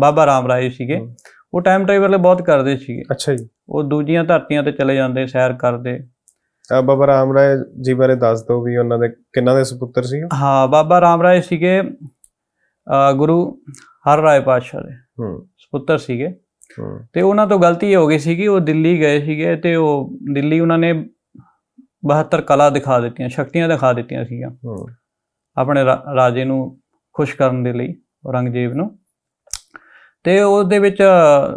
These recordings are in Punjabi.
ਬਾਬਾ ਰਾਮ ਰਾਏ ਸੀਗੇ। ਉਹ ਟਾਈਮ ਟਰੈਵਲ ਬਹੁਤ ਕਰਦੇ ਸੀਗੇ। ਅੱਛਾ ਜੀ। ਉਹ ਦੂਜੀਆਂ ਧਰਤੀਆਂ ਤੇ ਚਲੇ ਜਾਂਦੇ ਸੈਰ ਕਰਦੇ। ਅਹ ਬਾਬਾ ਰਾਮ ਰਾਏ ਜੀ ਬਾਰੇ ਦੱਸ ਦਿਓ ਵੀ ਉਹਨਾਂ ਦੇ ਕਿੰਨਾ ਦੇ ਸੁਪੁੱਤਰ ਸੀ? ਹਾਂ ਬਾਬਾ ਰਾਮ ਰਾਏ ਸੀਗੇ ਗੁਰੂ ਹਰ ਰਾਏ ਪਾਤਸ਼ਾਹ ਦੇ ਹੂੰ। ਸੁਪੁੱਤਰ ਸੀਗੇ। ਹੂੰ। ਤੇ ਉਹਨਾਂ ਤੋਂ ਗਲਤੀ ਹੋ ਗਈ ਸੀਗੀ ਉਹ ਦਿੱਲੀ ਗਏ ਸੀਗੇ ਤੇ ਉਹ ਦਿੱਲੀ ਉਹਨਾਂ ਨੇ 72 ਕਲਾ ਦਿਖਾ ਦਿੱਤੀਆਂ ਸ਼ਕਤੀਆਂ ਦਿਖਾ ਦਿੱਤੀਆਂ ਸੀਗੀਆਂ। ਹੂੰ। ਆਪਣੇ ਰਾਜੇ ਨੂੰ ਖੁਸ਼ ਕਰਨ ਦੇ ਲਈ ਔਰੰਗਜ਼ੇਬ ਨੂੰ। ਤੇ ਉਹਦੇ ਵਿੱਚ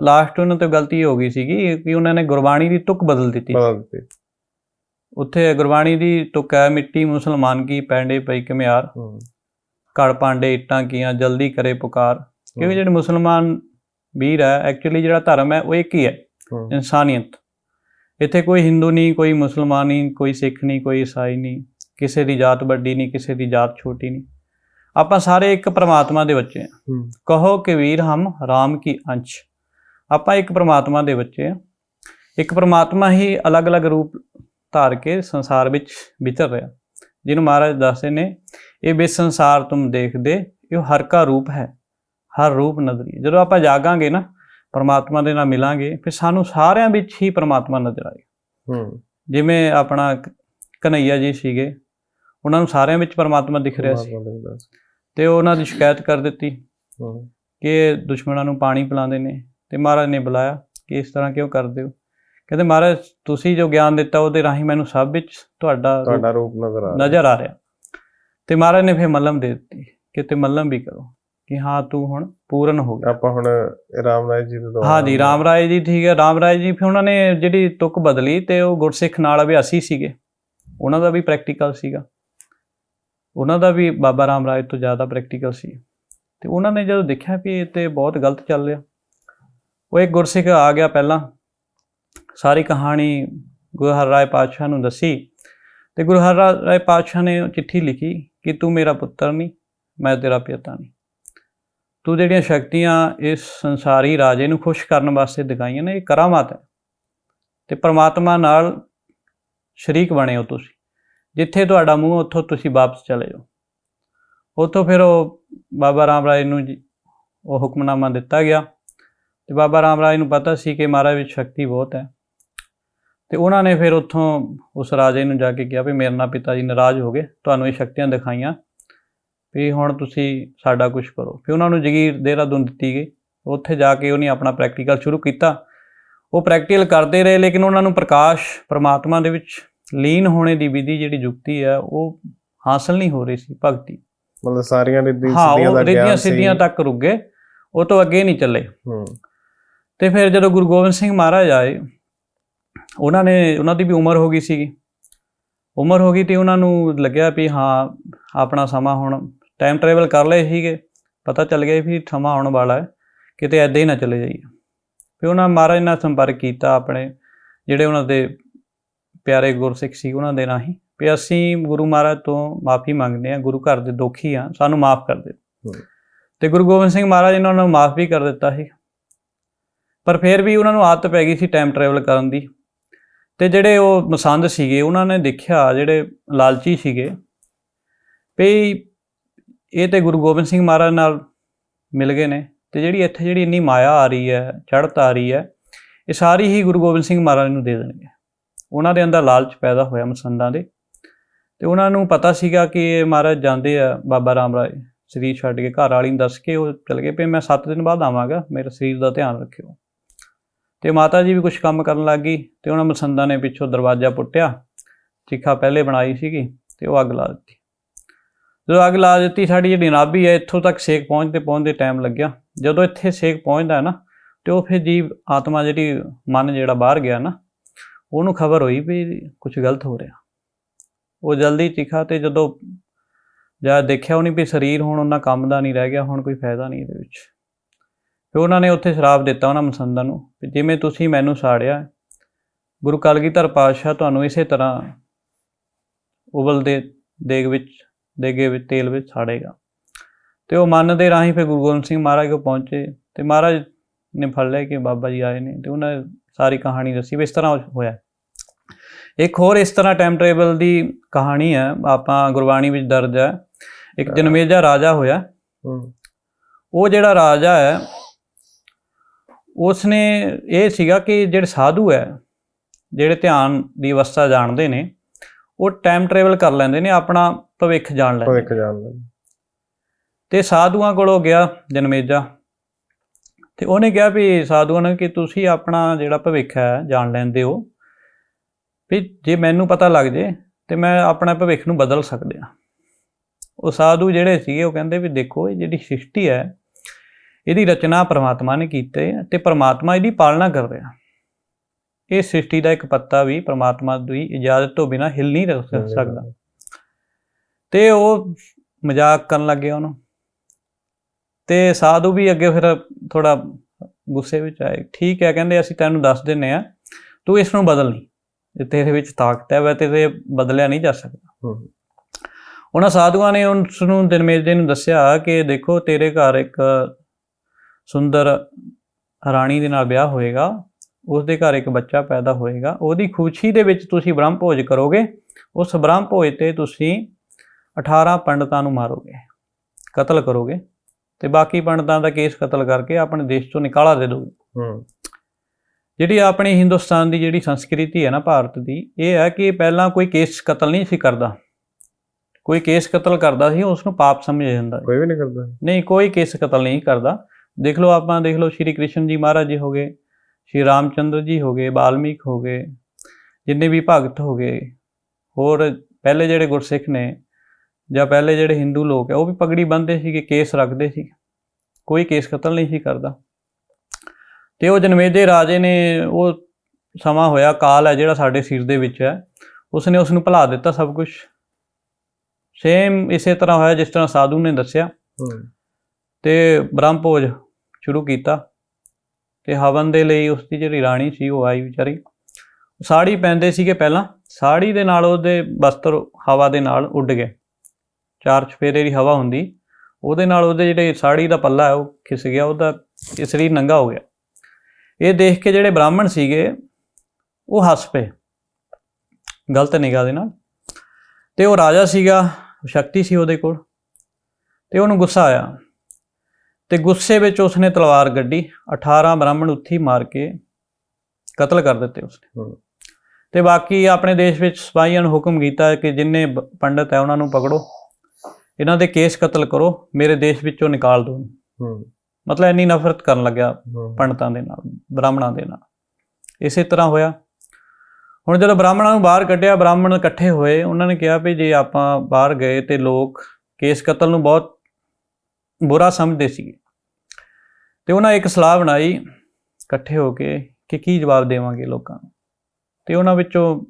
ਲਾਸਟ ਉਹਨਾਂ ਤੋਂ ਗਲਤੀ ਹੋ ਗਈ ਸੀਗੀ ਕਿ ਉਹਨਾਂ ਨੇ ਗੁਰਬਾਣੀ ਦੀ ਤੁਕ ਬਦਲ ਦਿੱਤੀ। ਬਦਲ ਦਿੱਤੀ। ਉੱਥੇ ਗੁਰਬਾਣੀ ਦੀ ਤੁਕ ਹੈ ਮਿੱਟੀ ਮੁਸਲਮਾਨ ਕੀ ਪੈਂਡੇ ਪਈ ਕਮਿਆਰ ਘੜ ਪਾਂਡੇ ਇੱਟਾਂ ਕੀਆਂ ਜਲਦੀ ਕਰੇ ਪੁਕਾਰ। ਕਿਉਂਕਿ ਜਿਹੜੇ ਮੁਸਲਮਾਨ ਵੀਰ ਹੈ ਐਕਚੁਅਲੀ ਜਿਹੜਾ ਧਰਮ ਹੈ ਉਹ ਇੱਕ ਹੀ ਹੈ ਹੂੰ। ਇਨਸਾਨੀਅਤ। ਇੱਥੇ ਕੋਈ ਹਿੰਦੂ ਨਹੀਂ ਕੋਈ ਮੁਸਲਮਾਨ ਨਹੀਂ ਕੋਈ ਸਿੱਖ ਨਹੀਂ ਕੋਈ ਈਸਾਈ ਨਹੀਂ ਕਿਸੇ ਦੀ ਜਾਤ ਵੱਡੀ ਨਹੀਂ ਕਿਸੇ ਦੀ ਜਾਤ ਛੋਟੀ ਨਹੀਂ। ਆਪਾਂ ਸਾਰੇ ਇੱਕ ਪ੍ਰਮਾਤਮਾ ਦੇ ਬੱਚੇ ਹਾਂ। ਕਹੋ ਕਿ ਵੀਰ ਹਮ ਰਾਮ ਕੀ ਅੰਸ਼। ਆਪਾਂ ਇੱਕ ਪ੍ਰਮਾਤਮਾ ਦੇ ਬੱਚੇ ਹਾਂ। ਇੱਕ ਪ੍ਰਮਾਤਮਾ ਹੀ ਅਲੱਗ-ਅਲੱਗ ਰੂਪ ਧਾਰ ਕੇ ਸੰਸਾਰ ਵਿੱਚ ਵਿਚਰ ਰਿਹਾ। ਜਿਹਨੂੰ ਮਹਾਰਾਜ ਦੱਸਦੇ ਨੇ ਇਹ ਬੇ ਸੰਸਾਰ ਤੁਮ ਦੇਖਦੇ ਇਹ ਹਰ ਕਾ ਰੂਪ ਹੈ ਹਰ ਰੂਪ ਨਜ਼ਰੀ ਜਦੋਂ ਆਪਾਂ ਜਾਗਾਂਗੇ ਨਾ ਪਰਮਾਤਮਾ ਦੇ ਨਾਲ ਮਿਲਾਂਗੇ ਫਿਰ ਸਾਨੂੰ ਸਾਰਿਆਂ ਵਿੱਚ ਹੀ ਪਰਮਾਤਮਾ ਨਜ਼ਰ ਆਏਗਾ। ਹੂੰ। ਜਿਵੇਂ ਆਪਣਾ ਕਨਈਆ ਜੀ ਸੀਗੇ ਉਹਨਾਂ ਨੂੰ ਸਾਰਿਆਂ ਵਿੱਚ ਪਰਮਾਤਮਾ ਦਿਖ ਰਿਹਾ ਸੀ। ਤੇ ਉਹ ਉਹਨਾਂ ਦੀ ਸ਼ਿਕਾਇਤ ਕਰ ਦਿੱਤੀ ਕਿ ਦੁਸ਼ਮਣਾਂ ਨੂੰ ਪਾਣੀ ਪਿਲਾਉਂਦੇ ਨੇ ਤੇ ਮਹਾਰਾਜ ਨੇ ਬੁਲਾਇਆ ਕਿ ਇਸ ਤਰ੍ਹਾਂ ਕਿਉਂ ਕਰਦੇ ਹੋ ਕਹਿੰਦੇ ਮਹਾਰਾਜ ਤੁਸੀਂ ਜੋ ਗਿਆਨ ਦਿੱਤਾ ਉਹਦੇ ਰਾਹੀਂ ਮੈਨੂੰ ਸਭ ਵਿੱਚ ਤੁਹਾਡਾ ਤੁਹਾਡਾ ਰੂਪ ਨਜ਼ਰ ਆ ਰਿਹਾ। ਨਜ਼ਰ ਆ ਰਿਹਾ। ਤੇ ਮਹਾਰਾਜ ਨੇ ਫਿਰ ਮੱਲਮ ਦੇ ਦਿੱਤੀ ਕਿ ਤੇ ਮੱਲਮ ਵੀ ਕਰੋ ਕਿ ਹਾਂ ਤੂੰ ਹੁਣ ਪੂਰਨ ਹੋ ਗਿਆ। ਆਪਾਂ ਹੁਣ ਰਾਮ ਰਾਏ ਜੀ ਦੇ ਹਾਂ ਜੀ ਰਾਮ ਰਾਏ ਜੀ ਠੀਕ ਹੈ। ਰਾਮ ਰਾਏ ਜੀ ਫਿਰ ਉਹਨਾਂ ਨੇ ਜਿਹੜੀ ਤੁਕ ਬਦਲੀ ਤੇ ਉਹ ਗੁਰਸਿੱਖ ਨਾਲ ਅਭਿਆਸੀ ਸੀਗੇ। ਉਹਨਾਂ ਦਾ ਵੀ ਪ੍ਰੈਕਟੀਕਲ ਸੀਗਾ। ਉਹਨਾਂ ਦਾ ਵੀ ਬਾਬਾ ਰਾਮ ਰਾਏ ਤੋਂ ਜ਼ਿਆਦਾ ਪ੍ਰੈਕਟੀਕਲ ਸੀ। ਤੇ ਉਹਨਾਂ ਨੇ ਜਦੋਂ ਦੇਖਿਆ ਵੀ ਇਹ ਤੇ ਬਹੁਤ ਗਲਤ ਚੱਲ ਰਿਹਾ, ਉਹ ਇੱਕ ਗੁਰਸਿੱਖ ਆ ਗਿਆ ਪਹਿਲਾਂ, ਸਾਰੀ ਕਹਾਣੀ ਗੁਰੂ ਹਰ ਰਾਏ ਪਾਤਸ਼ਾਹ ਨੂੰ ਦੱਸੀ ਤੇ ਗੁਰੂ ਹਰ ਰਾਏ ਪਾਤਸ਼ਾਹ ਨੇ ਉਹ ਚਿੱਠੀ ਲਿਖੀ ਕਿ ਤੂੰ ਮੇਰਾ ਪੁੱਤਰ ਨਹੀਂ ਮੈਂ ਤੇਰਾ ਪਿਤਾ ਨਹੀਂ ਤੂੰ ਜਿਹੜੀਆਂ ਸ਼ਕਤੀਆਂ ਇਸ ਸੰਸਾਰੀ ਰਾਜੇ ਨੂੰ ਖੁਸ਼ ਕਰਨ ਵਾਸਤੇ ਦਿਖਾਈਆਂ ਨੇ, ਇਹ ਕਰਾਮਾਤ ਹੈ। ਤੇ ਪ੍ਰਮਾਤਮਾ ਨਾਲ ਸ਼ਰੀਕ ਬਣੇ ਹੋ ਤੁਸੀਂ। ਜਿੱਥੇ ਤੁਹਾਡਾ ਮੂੰਹ, ਉੱਥੋਂ ਤੁਸੀਂ ਵਾਪਸ ਚਲੇ ਜਾਓ। ਉੱਥੋਂ ਫਿਰ ਉਹ ਬਾਬਾ ਰਾਮ ਰਾਏ ਨੂੰ ਜੀ- ਉਹ ਹੁਕਮਨਾਮਾ ਦਿੱਤਾ ਗਿਆ। ਤੇ ਬਾਬਾ ਰਾਮ ਰਾਏ ਨੂੰ ਪਤਾ ਸੀ ਕਿ ਮਹਾਰਾਜ ਵਿੱਚ ਸ਼ਕਤੀ ਬਹੁਤ ਹੈ। ਤੇ ਉਹਨਾਂ ਨੇ ਫਿਰ ਉੱਥੋਂ ਉਸ ਰਾਜੇ ਨੂੰ ਜਾ ਕੇ ਕਿਹਾ ਵੀ ਮੇਰੇ ਨਾਲ ਪਿਤਾ ਜੀ ਨਾਰਾਜ਼ ਹੋ ਗਏ, ਤੁਹਾਨੂੰ ਇਹ ਸ਼ਕਤੀਆਂ ਦਿਖਾਈਆਂ। ਵੀ ਹੁਣ ਤੁਸੀਂ ਸਾਡਾ ਕੁਝ ਕਰੋ। ਫਿਰ ਉਹਨਾਂ ਨੂੰ ਜਗੀਰ ਦੇਹਰਾਦੂਨ ਦਿੱਤੀ ਗਈ। ਉੱਥੇ ਜਾ ਕੇ ਉਹਨੇ ਆਪਣਾ ਪ੍ਰੈਕਟੀਕਲ ਸ਼ੁਰੂ ਕੀਤਾ। ਉਹ ਪ੍ਰੈਕਟੀਕਲ ਕਰਦੇ ਰਹੇ, ਲੇਕਿਨ ਉਹਨਾਂ ਨੂੰ ਪ੍ਰਕਾਸ਼ ਪਰਮਾਤਮਾ ਦੇ ਵਿੱਚ ਲੀਨ ਹੋਣੇ ਦੀ ਵਿਧੀ ਜਿਹੜੀ ਜੁਗਤੀ ਹੈ ਉਹ ਹਾਸਲ ਨਹੀਂ ਹੋ ਰਹੀ ਸੀ ਭਗਤੀ। ਮਤਲਬ ਸਾਰੀਆਂ ਰਿੱਧੀ ਸਿੱਧੀਆਂ ਦਾ ਰਿੱਧੀਆਂ ਗਿਆਨ ਸੀ। ਸਿੱਧੀਆਂ ਤੱਕ ਰੁਕ ਗਏ ਉਹ ਤੋਂ ਅੱਗੇ ਨਹੀਂ ਚੱਲੇ। ਹੂੰ। ਤੇ ਫਿਰ ਜਦੋਂ ਗੁਰੂ ਗੋਬਿੰਦ ਸਿੰਘ ਮਹਾਰਾਜ ਆਏ ਉਹਨਾਂ ਨੇ ਉਹਨਾਂ ਦੀ ਵੀ ਉਮਰ ਹੋ ਗਈ ਸੀਗੀ। ਉਮਰ ਹੋ ਗਈ ਤੇ ਉਹਨਾਂ ਨੂੰ ਲੱਗਿਆ ਵੀ ਹਾਂ ਆਪਣਾ ਸਮਾਂ ਹੁਣ ਟਾਈਮ ਟਰੈਵਲ ਕਰ ਲਏ ਸੀਗੇ ਪਤਾ ਚੱਲ ਗਿਆ ਵੀ ਸਮਾਂ ਆਉਣ ਵਾਲਾ ਹੈ ਕਿਤੇ ਐਦਾਂ ਹੀ ਨਾ ਚਲੇ ਜਾਈਏ। ਫਿਰ ਉਹਨਾਂ ਮਹਾਰਾਜ ਨਾਲ ਸੰਪਰਕ ਕੀਤਾ ਆਪਣੇ ਜਿਹੜੇ ਉਹਨਾਂ ਦੇ ਪਿਆਰੇ ਗੁਰਸਿੱਖ ਸੀ ਉਹਨਾਂ ਦੇ ਰਾਹੀਂ ਵੀ ਅਸੀਂ ਗੁਰੂ ਮਹਾਰਾਜ ਤੋਂ ਮਾਫੀ ਮੰਗਦੇ ਹਾਂ ਗੁਰੂ ਘਰ ਦੇ ਦੋਖੀ ਆ ਸਾਨੂੰ ਮਾਫ ਕਰ ਦਿਓ। ਤੇ ਗੁਰੂ ਗੋਬਿੰਦ ਸਿੰਘ ਮਹਾਰਾਜ ਨੇ ਉਹਨਾਂ ਨੂੰ ਮਾਫ ਵੀ ਕਰ ਦਿੱਤਾ ਸੀ। ਪਰ ਫਿਰ ਵੀ ਉਹਨਾਂ ਨੂੰ ਆਦਤ ਪੈ ਗਈ ਸੀ ਟਾਈਮ ਟਰੈਵਲ ਕਰਨ ਦੀ। ਤੇ ਜਿਹੜੇ ਉਹ ਮਸੰਦ ਸੀਗੇ ਉਹਨਾਂ ਨੇ ਦੇਖਿਆ ਜਿਹੜੇ ਲਾਲਚੀ ਸੀਗੇ ਵੀ ਇਹ ਤੇ ਗੁਰੂ ਗੋਬਿੰਦ ਸਿੰਘ ਮਹਾਰਾਜ ਨਾਲ ਮਿਲ ਗਏ ਨੇ ਤੇ ਜਿਹੜੀ ਇੱਥੇ ਜਿਹੜੀ ਇੰਨੀ ਮਾਇਆ ਆ ਰਹੀ ਹੈ ਚੜ੍ਹਤ ਆ ਰਹੀ ਹੈ ਇਹ ਸਾਰੀ ਹੀ ਗੁਰੂ ਗੋਬਿੰਦ ਸਿੰਘ ਮਹਾਰਾਜ ਨੂੰ ਦੇ ਦੇਣਗੇ। ਉਹਨਾਂ ਦੇ ਅੰਦਰ ਲਾਲਚ ਪੈਦਾ ਹੋਇਆ ਮਸੰਦਾਂ ਦੇ। ਤੇ ਉਹਨਾਂ ਨੂੰ ਪਤਾ ਸੀਗਾ ਕਿ ਇਹ ਮਹਾਰਾਜ ਜਾਂਦੇ ਆ ਬਾਬਾ ਰਾਮ ਰਾਏ ਸਰੀਰ ਛੱਡ ਕੇ, ਘਰ ਵਾਲੀ ਨੂੰ ਦੱਸ ਕੇ ਉਹ ਚਲ ਗਏ, ਵੀ ਮੈਂ 7 ਦਿਨ ਬਾਅਦ ਆਵਾਂਗਾ, ਮੇਰੇ ਸਰੀਰ ਦਾ ਧਿਆਨ ਰੱਖਿਓ। ਤੇ ਮਾਤਾ ਜੀ ਵੀ ਕੁਝ ਕੰਮ ਕਰਨ ਲੱਗ ਗਈ ਤੇ ਉਹਨਾਂ ਮਸੰਦਾਂ ਨੇ ਪਿੱਛੋਂ ਦਰਵਾਜ਼ਾ ਪੁੱਟਿਆ, ਚਿੱਖਾ ਪਹਿਲੇ ਬਣਾਈ ਸੀਗੀ ਤੇ ਉਹ ਅੱਗ ਲਾ ਦਿੱਤੀ। ਜਦੋਂ ਅੱਗ ਲਾ ਦਿੱਤੀ, ਸਾਡੀ ਜਿਹੜੀ ਨਾਭੀ ਹੈ ਇੱਥੋਂ ਤੱਕ ਸੇਕ ਪਹੁੰਚਦੇ ਪਹੁੰਚਦੇ ਟਾਈਮ ਲੱਗਿਆ। ਜਦੋਂ ਇੱਥੇ ਸੇਕ ਪਹੁੰਚਦਾ ਹੈ ਨਾ, ਤੇ ਉਹ ਫਿਰ ਜੀਵ ਆਤਮਾ ਜਿਹੜੀ ਮਨ ਜਿਹੜਾ ਬਾਹਰ ਗਿਆ ਨਾ ਉਹਨੂੰ ਖਬਰ ਹੋਈ ਵੀ ਕੁਝ ਗਲਤ ਹੋ ਰਿਹਾ। ਉਹ ਜਲਦੀ ਚਿਖਾ ਤੇ ਜਦੋਂ ਜਾਂ ਦੇਖਿਆ ਉਹਨੇ ਵੀ ਸਰੀਰ ਹੁਣ ਉਹਨਾਂ ਕੰਮ ਦਾ ਨਹੀਂ ਰਹਿ ਗਿਆ, ਹੁਣ ਕੋਈ ਫਾਇਦਾ ਨਹੀਂ ਇਹਦੇ ਵਿੱਚ। ਫਿਰ ਉਹਨਾਂ ਨੇ ਉੱਥੇ ਸ਼ਰਾਬ ਦਿੱਤਾ ਉਹਨਾਂ ਮਸੰਦਾਂ ਨੂੰ ਜਿਵੇਂ ਤੁਸੀਂ ਮੈਨੂੰ ਸਾੜਿਆ, ਗੁਰੂ ਕਲਗੀਧਰ ਪਾਤਸ਼ਾਹ ਤੁਹਾਨੂੰ ਇਸੇ ਤਰ੍ਹਾਂ ਉਬਲਦੇ ਦੇਗ ਵਿੱਚ, ਦੇਗੇ ਵਿੱਚ, ਤੇਲ ਵਿੱਚ ਸਾੜੇਗਾ। ਤੇ ਉਹ ਮਨ ਦੇ ਰਾਹੀਂ ਫਿਰ ਗੁਰੂ ਗੋਬਿੰਦ ਸਿੰਘ ਮਹਾਰਾਜ ਕੋਲ ਪਹੁੰਚੇ ਤੇ ਮਹਾਰਾਜ ਨੇ ਫੜ ਲਿਆ ਕਿ ਬਾਬਾ ਜੀ ਆਏ ਨੇ ਤੇ ਉਹਨਾਂ ਸਾਰੀ ਕਹਾਣੀ ਦੱਸੀ ਵੀ ਇਸ ਤਰ੍ਹਾਂ ਹੋਇਆ। ਇੱਕ ਹੋਰ ਇਸ ਤਰ੍ਹਾਂ ਟਾਈਮ ਟਰੇਬਲ ਦੀ ਕਹਾਣੀ ਹੈ ਆਪਾਂ ਗੁਰਬਾਣੀ ਵਿੱਚ ਦਰਜ ਹੈ। ਇੱਕ ਜਨਮੇਜਾ ਰਾਜਾ ਹੋਇਆ। ਉਹ ਜਿਹੜਾ ਰਾਜਾ ਹੈ ਉਸਨੇ ਇਹ ਸੀਗਾ ਕਿ ਜਿਹੜੇ ਸਾਧੂ ਹੈ ਜਿਹੜੇ ਧਿਆਨ ਦੀ ਅਵਸਥਾ ਜਾਣਦੇ ਨੇ ਉਹ ਟਾਈਮ ਟਰੈਵਲ ਕਰ ਲੈਂਦੇ ਨੇ ਆਪਣਾ ਭਵਿੱਖ ਜਾਣ ਲੈਂਦੇ ਭਵਿੱਖ ਜਾਣਦਾ ਤੇ ਸਾਧੂਆਂ ਕੋਲੋਂ ਗਿਆ ਜਨਮੇਜਾ। ਤੇ ਉਹਨੇ ਕਿਹਾ ਵੀ ਸਾਧੂਆਂ ਨੇ ਕਿ ਤੁਸੀਂ ਆਪਣਾ ਜਿਹੜਾ ਭਵਿੱਖ ਹੈ ਜਾਣ ਲੈਂਦੇ ਹੋ ਵੀ ਜੇ ਮੈਨੂੰ ਪਤਾ ਲੱਗ ਜੇ ਤੇ ਮੈਂ ਆਪਣਾ ਭਵਿੱਖ ਨੂੰ ਬਦਲ ਸਕਦੇ ਆ ਉਹ ਸਾਧੂ ਜਿਹੜੇ ਸੀਗੇ ਉਹ ਕਹਿੰਦੇ ਵੀ ਦੇਖੋ ਇਹ ਜਿਹੜੀ ਸ੍ਰਿਸ਼ਟੀ ਹੈ ਇਹਦੀ ਰਚਨਾ ਪ੍ਰਮਾਤਮਾ ਨੇ ਕੀਤੀ ਹੈ ਤੇ ਪ੍ਰਮਾਤਮਾ ਇਹਦੀ ਪਾਲਣਾ ਕਰ ਰਿਹਾ। ਇਹ ਸ੍ਰਿਸ਼ਟੀ ਦਾ ਇੱਕ ਪੱਤਾ ਵੀ ਪ੍ਰਮਾਤਮਾ ਦੀ ਇਜਾਜ਼ਤ ਤੋਂ ਬਿਨਾ ਹਿਲ ਨਹੀਂ ਸਕਦਾ। ਤੇ ਉਹ ਮਜ਼ਾਕ ਕਰਨ ਲੱਗੇ ਉਹਨੂੰ। ਤੇ ਸਾਧੂ ਵੀ ਅੱਗੇ ਫਿਰ ਥੋੜਾ ਗੁੱਸੇ ਵਿੱਚ ਆਏ। ਠੀਕ ਹੈ ਕਹਿੰਦੇ ਅਸੀਂ ਤੈਨੂੰ ਦੱਸ ਦਿੰਨੇ ਆ ਤੂੰ ਇਸ ਨੂੰ ਬਦਲ ਨਹੀਂ। ਜੇ ਤੇਰੇ ਵਿੱਚ ਤਾਕਤ ਹੈ ਵੈ ਤੇ ਇਹ ਬਦਲਿਆ ਨਹੀਂ ਜਾ ਸਕਦਾ। ਉਹਨਾਂ ਸਾਧੂਆਂ ਨੇ ਉਸ ਨੂੰ ਦਿਨਮੇਜੇ ਨੂੰ ਦੱਸਿਆ ਕਿ ਦੇਖੋ ਤੇਰੇ ਘਰ ਇੱਕ ਸੁੰਦਰ ਰਾਣੀ ਦੇ ਨਾਲ ਵਿਆਹ ਹੋਏਗਾ। ਉਸ ਦੇ ਘਰ ਇੱਕ ਬੱਚਾ ਪੈਦਾ ਹੋਏਗਾ। ਉਹਦੀ ਖੁਸ਼ੀ ਦੇ ਵਿੱਚ ਤੁਸੀਂ ਬ੍ਰਹਮ ਭੋਜ ਕਰੋਗੇ। ਉਸ ਬ੍ਰਹਮ ਭੋਜ ਤੇ ਤੁਸੀਂ 18 ਪੰਡਤਾਂ ਨੂੰ ਮਾਰੋਗੇ। ਕਤਲ ਕਰੋਗੇ। ਤੇ ਬਾਕੀ ਪੰਡਤਾਂ ਦਾ ਕੇਸ ਕਤਲ ਕਰਕੇ ਆਪਣੇ ਦੇਸ਼ ਤੋਂ ਨਿਕਾਲਾ ਦੇ ਦੋਗੇ ਹੂੰ। ਜਿਹੜੀ ਆਪਣੀ ਹਿੰਦੁਸਤਾਨ ਦੀ ਜਿਹੜੀ ਸੰਸਕ੍ਰਿਤੀ ਹੈ ਨਾ ਭਾਰਤ ਦੀ ਇਹ ਹੈ ਕਿ ਪਹਿਲਾਂ ਕੋਈ ਕੇਸ ਕਤਲ ਨਹੀਂ ਸੀ ਕਰਦਾ। ਕੋਈ ਕੇਸ ਕਤਲ ਕਰਦਾ ਸੀ ਉਸ ਨੂੰ ਪਾਪ ਸਮਝਿਆ ਜਾਂਦਾ। ਕੋਈ ਵੀ ਨਹੀਂ ਕਰਦਾ। ਨਹੀਂ ਕੋਈ ਕੇਸ ਕਤਲ ਨਹੀਂ ਕਰਦਾ। ਦੇਖ ਲਓ ਆਪਾਂ ਦੇਖ ਲਓ ਸ਼੍ਰੀ ਕ੍ਰਿਸ਼ਨ ਜੀ ਮਹਾਰਾਜ ਜੀ ਹੋ ਗਏ ਸ਼੍ਰੀ ਰਾਮਚੰਦਰ ਜੀ ਹੋ ਗਏ ਬਾਲਮੀਕ ਹੋ ਗਏ ਜਿੰਨੇ ਵੀ ਭਗਤ ਹੋ ਗਏ ਹੋਰ ਪਹਿਲੇ ਜਿਹੜੇ ਗੁਰਸਿੱਖ ਨੇ ਜਾਂ ਪਹਿਲੇ ਜਿਹੜੇ ਹਿੰਦੂ ਲੋਕ ਹੈ ਉਹ ਵੀ ਪਗੜੀ ਬੰਨ੍ਹਦੇ ਸੀਗੇ ਕੇਸ ਰੱਖਦੇ ਸੀ ਕੋਈ ਕੇਸ ਕਤਲ ਨਹੀਂ ਸੀ ਕਰਦਾ। ਤੇ ਉਹ ਜਨਮੇਜੇ ਰਾਜੇ ਨੇ ਉਹ ਸਮਾਂ ਹੋਇਆ ਕਾਲ ਹੈ ਜਿਹੜਾ ਸਾਡੇ ਸਿਰ ਦੇ ਵਿੱਚ ਹੈ। ਉਸਨੇ ਉਸ ਨੂੰ ਭੁਲਾ ਦਿੱਤਾ ਸਭ ਕੁਝ ਸੇਮ ਇਸੇ ਤਰ੍ਹਾਂ ਹੋਇਆ ਜਿਸ ਤਰ੍ਹਾਂ ਸਾਧੂ ਨੇ ਦੱਸਿਆ। ਤੇ ਬ੍ਰਹਮ ਭੋਜ ਸ਼ੁਰੂ ਕੀਤਾ। ਤੇ ਹਵਨ ਦੇ ਲਈ ਉਸ ਦੀ ਜਿਹੜੀ ਰਾਣੀ ਸੀ ਉਹ ਆਈ ਵਿਚਾਰੀ। ਸਾੜੀ ਪਹਿਨਦੇ ਸੀਗੇ ਪਹਿਲਾਂ। ਸਾੜੀ ਦੇ ਨਾਲ ਉਹਦੇ ਵਸਤਰ ਹਵਾ ਦੇ ਨਾਲ ਉੱਡ ਗਏ। ਚਾਰ ਚਫੇਰੇ ਦੀ ਹਵਾ ਹੁੰਦੀ ਉਹਦੇ ਨਾਲ ਉਹਦੇ ਜਿਹੜੇ ਸਾੜੀ ਦਾ ਪੱਲਾ ਹੈ ਉਹ ਖਿਸ ਗਿਆ ਉਹਦਾ ਸਰੀਰ ਨੰਗਾ ਹੋ ਗਿਆ। ਇਹ ਦੇਖ ਕੇ ਜਿਹੜੇ ਬ੍ਰਾਹਮਣ ਸੀਗੇ ਉਹ ਹੱਸ ਪਏ। ਗਲਤ ਨਿਗਾਹ ਦੇ ਨਾਲ। ਤੇ ਉਹ ਰਾਜਾ ਸੀਗਾ ਸ਼ਕਤੀ ਸੀ ਉਹਦੇ ਕੋਲ। ਤੇ ਉਹਨੂੰ ਗੁੱਸਾ ਆਇਆ। ਤੇ ਗੁੱਸੇ ਵਿੱਚ ਉਸਨੇ ਤਲਵਾਰ ਗੱਡੀ 18 ਬ੍ਰਾਹਮਣ ਉੱਥੀ ਮਾਰ ਕੇ ਕਤਲ ਕਰ ਦਿੱਤੇ ਉਸਨੇ। ਤੇ ਬਾਕੀ ਆਪਣੇ ਦੇਸ਼ ਵਿੱਚ ਸਿਪਾਹੀਆਂ ਨੂੰ ਹੁਕਮ ਕੀਤਾ ਕਿ ਜਿੰਨੇ ਪੰਡਤ ਹੈ ਉਹਨਾਂ ਨੂੰ ਪਕੜੋ। ਇਹਨਾਂ ਦੇ ਕੇਸ ਕਤਲ ਕਰੋ ਮੇਰੇ ਦੇਸ਼ ਵਿੱਚੋਂ ਨਿਕਾਲ ਦਿਓ। ਹੂੰ। ਮਤਲਬ ਇੰਨੀ ਨਫ਼ਰਤ ਕਰਨ ਲੱਗਿਆ ਪੰਡਤਾਂ ਦੇ ਨਾਲ ਬ੍ਰਾਹਮਣਾਂ ਦੇ ਨਾਲ। ਇਸੇ ਤਰ੍ਹਾਂ ਹੋਇਆ। ਹੁਣ ਜਦੋਂ ਬ੍ਰਾਹਮਣਾਂ ਨੂੰ ਬਾਹਰ ਕੱਢਿਆ ਬ੍ਰਾਹਮਣ ਇਕੱਠੇ ਹੋਏ ਉਹਨਾਂ ਨੇ ਕਿਹਾ ਵੀ ਜੇ ਆਪਾਂ ਬਾਹਰ ਗਏ ਤੇ ਲੋਕ ਕੇਸ ਕਤਲ ਨੂੰ ਬਹੁਤ ਬੁਰਾ ਸਮਝਦੇ ਸੀਗੇ ਤੇ ਉਹਨਾਂ ਇੱਕ ਸਲਾਹ ਬਣਾਈ ਇਕੱਠੇ ਹੋ ਕੇ ਕਿ ਕੀ ਜਵਾਬ ਦੇਵਾਂਗੇ ਲੋਕਾਂ ਨੂੰ। ਤੇ ਉਹਨਾਂ ਵਿੱਚੋਂ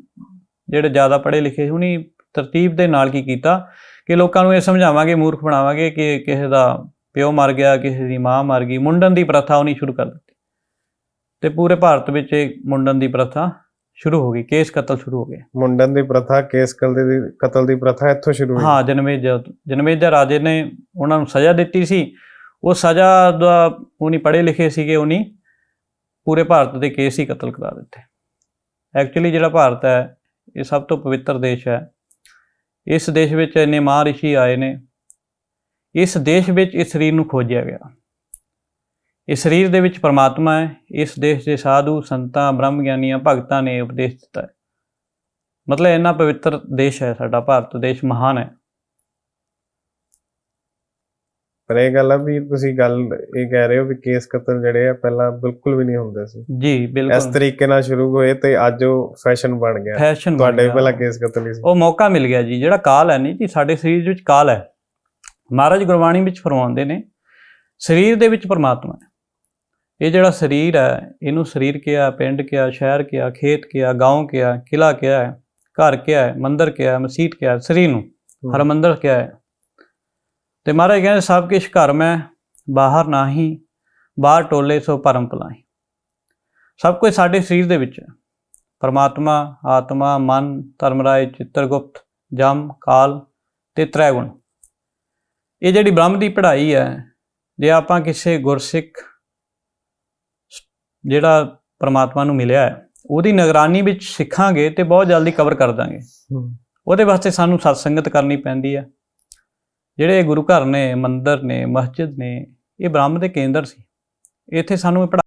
ਜਿਹੜੇ ਜ਼ਿਆਦਾ ਪੜ੍ਹੇ ਲਿਖੇ ਸੀ ਉਹਨੀ ਤਰਤੀਬ ਦੇ ਨਾਲ ਕੀ ਕੀਤਾ ਕਿ ਲੋਕਾਂ ਨੂੰ ਇਹ ਸਮਝਾਵਾਂਗੇ ਮੂਰਖ ਬਣਾਵਾਂਗੇ ਕਿ ਕਿਸੇ ਦਾ ਪਿਓ ਮਰ ਗਿਆ ਕਿਸੇ ਦੀ ਮਾਂ ਮਰ ਗਈ ਮੁੰਡਨ ਦੀ ਪ੍ਰਥਾ ਉਹਨੀ ਸ਼ੁਰੂ ਕਰ ਦਿੱਤੀ। ਤੇ ਪੂਰੇ ਭਾਰਤ ਵਿੱਚ ਇਹ ਮੁੰਡਨ ਦੀ ਪ੍ਰਥਾ ਸ਼ੁਰੂ ਹੋ ਗਈ ਕੇਸ ਕਤਲ ਸ਼ੁਰੂ ਹੋ ਗਏ ਮੁੰਡਨ ਦੀ ਪ੍ਰਥਾ ਕੇਸ ਕਤਲ ਦੀ ਕਤਲ ਦੀ ਪ੍ਰਥਾ ਇੱਥੋਂ ਸ਼ੁਰੂ ਹੋਈ। ਹਾਂ ਜਨਮੇਜਾ ਜਨਮੇਜਾ ਰਾਜੇ ਨੇ ਉਹਨਾਂ ਨੂੰ ਸਜ਼ਾ ਦਿੱਤੀ ਸੀ। ਉਹ ਸਜ਼ਾ ਦਾ ਉਹਨੀ ਪੜ੍ਹੇ ਲਿਖੇ ਸੀਗੇ ਉਹਨੀ ਪੂਰੇ ਭਾਰਤ ਦੇ ਕੇਸ ਹੀ ਕਤਲ ਕਰਾ ਦਿੱਤੇ। ਐਕਚੁਅਲੀ ਜਿਹੜਾ ਭਾਰਤ ਹੈ ਇਹ ਸਭ ਤੋਂ ਪਵਿੱਤਰ ਦੇਸ਼ ਹੈ। ਇਸ ਦੇਸ਼ ਵਿੱਚ ਇੰਨੇ ਮਹਾਂ ਰਿਸ਼ੀ ਆਏ ਨੇ। ਇਸ ਦੇਸ਼ ਵਿੱਚ ਇਸ ਸਰੀਰ ਨੂੰ ਖੋਜਿਆ ਗਿਆ। ਇਸ ਸਰੀਰ ਦੇ ਵਿੱਚ ਪਰਮਾਤਮਾ ਹੈ। ਇਸ ਦੇਸ਼ ਦੇ ਸਾਧੂ, ਸੰਤਾਂ ਬ੍ਰਹਮ ਗਿਆਨੀਆਂ ਭਗਤਾਂ ਨੇ ਉਪਦੇਸ਼ ਦਿੱਤਾ ਹੈ। ਮਤਲਬ ਇੰਨਾ ਪਵਿੱਤਰ ਦੇਸ਼ ਹੈ ਸਾਡਾ ਭਾਰਤ। ਦੇਸ਼ ਮਹਾਨ ਹੈ। ਪਰ ਇਹ ਗੱਲ ਆ ਵੀ ਤੁਸੀਂ ਗੱਲ ਇਹ ਕਹਿ ਰਹੇ ਹੋ ਵੀ ਕੇਸ ਕਤਲ ਜਿਹੜੇ ਆ ਪਹਿਲਾਂ ਬਿਲਕੁਲ ਵੀ ਨਹੀਂ ਹੁੰਦੇ ਸੀ ਜੀ ਇਸ ਬਿਲਕੁਲ ਤਰੀਕੇ ਨਾਲ ਸ਼ੁਰੂ ਹੋਏ ਤੇ ਅੱਜ ਉਹ ਫੈਸ਼ਨ ਬਣ ਗਿਆ ਫੈਸ਼ਨ ਤੁਹਾਡੇ ਪਹਿਲਾਂ ਕੇਸ ਕਤਲ ਹੀ ਸੀ ਉਹ ਮੌਕਾ ਮਿਲ ਗਿਆ ਜੀ ਜਿਹੜਾ ਕਾਲ ਹੈ ਨਹੀਂ ਜੀ ਸਾਡੇ ਸਰੀਰ ਵਿੱਚ ਕਾਲ ਹੈ ਮਹਾਰਾਜ ਗੁਰਬਾਣੀ ਵਿੱਚ ਫਰਮਾਉਂਦੇ ਨੇ ਸਰੀਰ ਦੇ ਵਿੱਚ ਪਰਮਾਤਮਾ ਹੈ ਇਹ ਜਿਹੜਾ ਸਰੀਰ ਹੈ ਇਹਨੂੰ ਸਰੀਰ ਕਿਹਾ ਪਿੰਡ ਕਿਹਾ ਸ਼ਹਿਰ ਕਿਹਾ ਖੇਤ ਕਿਹਾ گاؤں ਕਿਹਾ ਕਿਲਾ ਕਿਹਾ ਹੈ ਘਰ ਕਿਹਾ ਹੈ ਮੰਦਰ ਕਿਹਾ ਹੈ ਮਸਜਿਦ ਕਿਹਾ ਹੈ ਸਰੀਰ ਨੂੰ ਹਰਮੰਦਰ ਕਿਹਾ ਹੈ ਤੇ ਮਹਾਰਾਜ ਕਹਿੰਦੇ ਸਭ ਕੁਛ ਘਰ ਮੈਂ ਬਾਹਰ ਨਾਹੀ ਬਾਹਰ ਟੋਲੇ ਸੋ ਭਰਮ ਭਲਾਈ ਸਭ ਕੁਝ ਸਾਡੇ ਸਰੀਰ ਦੇ ਵਿੱਚ ਹੈ। ਪਰਮਾਤਮਾ ਆਤਮਾ ਮਨ ਧਰਮਰਾਏ ਚਿੱਤਰਗੁਪਤ ਜਮ ਕਾਲ ਤੇ ਤ੍ਰੈਗੁਣ। ਇਹ ਜਿਹੜੀ ਬ੍ਰਹਮ ਦੀ ਪੜ੍ਹਾਈ ਹੈ ਜੇ ਆਪਾਂ ਕਿਸੇ ਗੁਰਸਿੱਖ ਜਿਹੜਾ ਪਰਮਾਤਮਾ ਨੂੰ ਮਿਲਿਆ ਹੈ ਉਹਦੀ ਨਿਗਰਾਨੀ ਵਿੱਚ ਸਿੱਖਾਂਗੇ ਤੇ ਬਹੁਤ ਜਲਦੀ ਕਵਰ ਕਰ ਦਾਂਗੇ। ਉਹਦੇ ਵਾਸਤੇ ਸਾਨੂੰ ਸਤਸੰਗਤ ਕਰਨੀ ਪੈਂਦੀ ਹੈ। ਜਿਹੜੇ ਗੁਰੂ ਘਰ ਨੇ, ਮੰਦਰ ਨੇ, ਮਸਜਿਦ ਨੇ, ਇਹ ਬ੍ਰਹਮ ਦੇ ਕੇਂਦਰ ਸੀ। ਇੱਥੇ ਸਾਨੂੰ ਇਹ ਪੜ੍ਹਾ